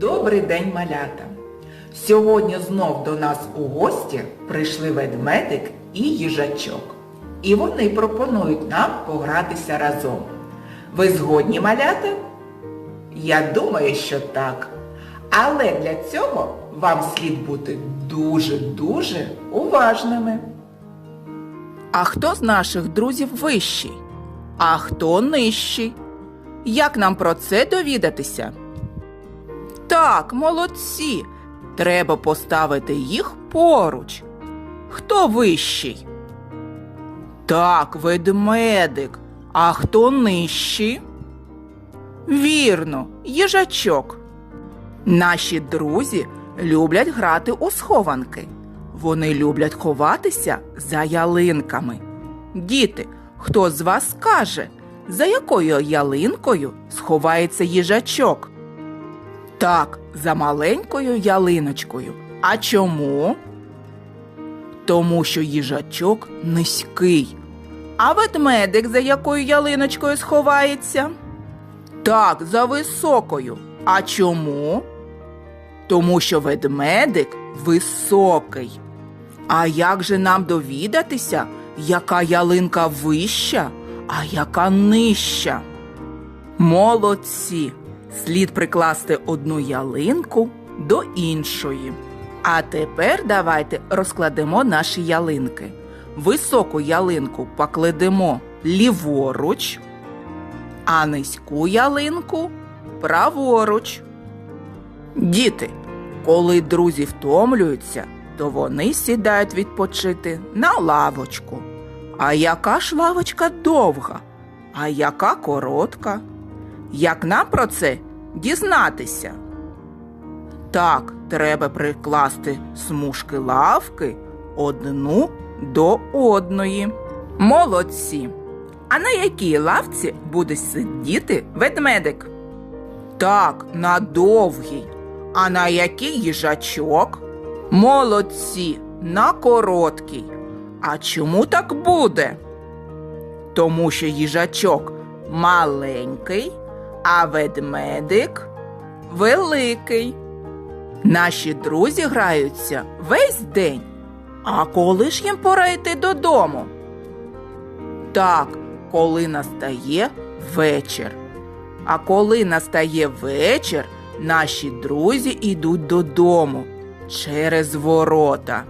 Добрий день, малята! Сьогодні знов до нас у гості прийшли ведмедик і їжачок. І вони пропонують нам погратися разом. Ви згодні, малята? Я думаю, що так. Але для цього вам слід бути дуже-дуже уважними. А хто з наших друзів вищий? А хто нижчий? Як нам про це довідатися? Так, молодці. Треба поставити їх поруч. Хто вищий? Так, ведмедик. А хто нижчий? Вірно, їжачок. Наші друзі люблять грати у схованки. Вони люблять ховатися за ялинками. Діти, хто з вас скаже, за якою ялинкою сховається їжачок? Так, за маленькою ялиночкою. А чому? Тому що їжачок низький. А ведмедик за якою ялиночкою сховається? Так, за високою. А чому? Тому що ведмедик високий. А як же нам довідатися, яка ялинка вища, а яка нижча? Молодці! Слід прикласти одну ялинку до іншої. А тепер давайте розкладемо наші ялинки. Високу ялинку покладемо ліворуч, а низьку ялинку праворуч. Діти, коли друзі втомлюються, то вони сідають відпочити на лавочку. А яка ж лавочка довга, а яка коротка? Як нам про це дізнатися? Так, треба прикласти смужки лавки одну до одної. Молодці. А на якій лавці буде сидіти ведмедик? Так, на довгій. А на який їжачок? Молодці, на короткій. А чому так буде? Тому що їжачок маленький, а ведмедик великий. Наші друзі граються весь день. А коли ж їм пора йти додому? Так, коли настає вечір. А коли настає вечір, наші друзі йдуть додому через ворота.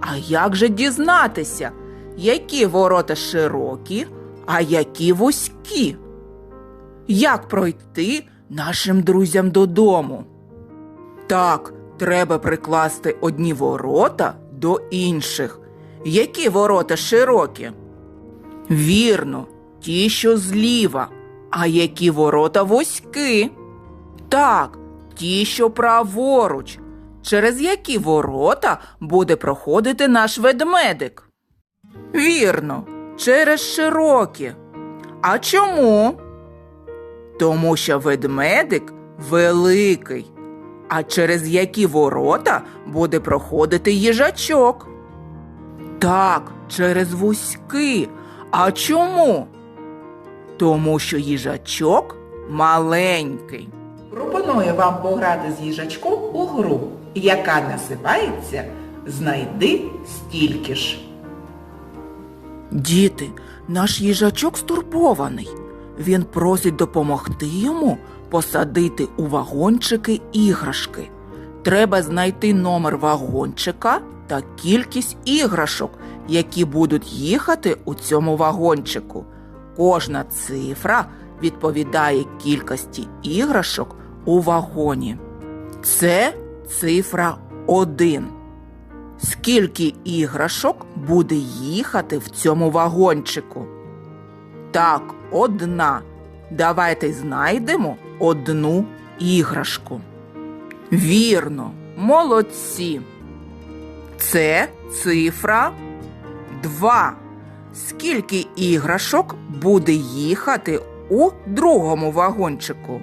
А як же дізнатися, які ворота широкі, а які вузькі? Як пройти нашим друзям додому? Так, треба прикласти одні ворота до інших. Які ворота широкі? Вірно, ті, що зліва, а які ворота вузькі? Так, ті, що праворуч. Через які ворота буде проходити наш ведмедик? Вірно, через широкі. А чому? Тому що ведмедик великий. А через які ворота буде проходити їжачок? Так, через вузьки. А чому? Тому що їжачок маленький. Пропоную вам пограти з їжачком у гру, яка називається Знайди стільки ж. Діти, наш їжачок стурбований. Він просить допомогти йому посадити у вагончики іграшки. Треба знайти номер вагончика та кількість іграшок, які будуть їхати у цьому вагончику. Кожна цифра відповідає кількості іграшок у вагоні. Це цифра 1. Скільки іграшок буде їхати в цьому вагончику? Так, одна. Давайте знайдемо одну іграшку. Вірно, молодці. Це цифра 2. Скільки іграшок буде їхати у другому вагончику?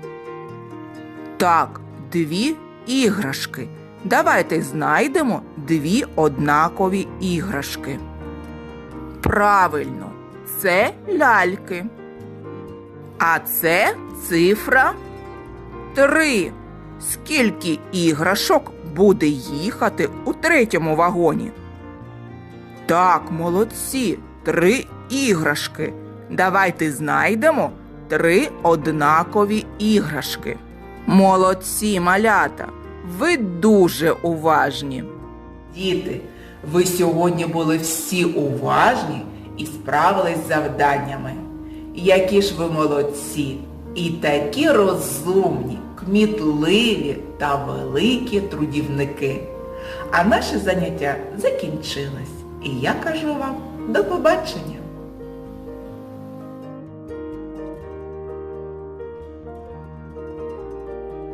Так, дві іграшки. Давайте знайдемо дві однакові іграшки. Правильно, це ляльки. А це цифра 3. скільки іграшок буде їхати у третьому вагоні? Так, молодці, три іграшки. Давайте знайдемо три однакові іграшки. Молодці, малята, ви дуже уважні. Діти, ви сьогодні були всі уважні і справились з завданнями. Які ж ви молодці і такі розумні, кмітливі та великі трудівники. А наше заняття закінчилось. І я кажу вам до побачення.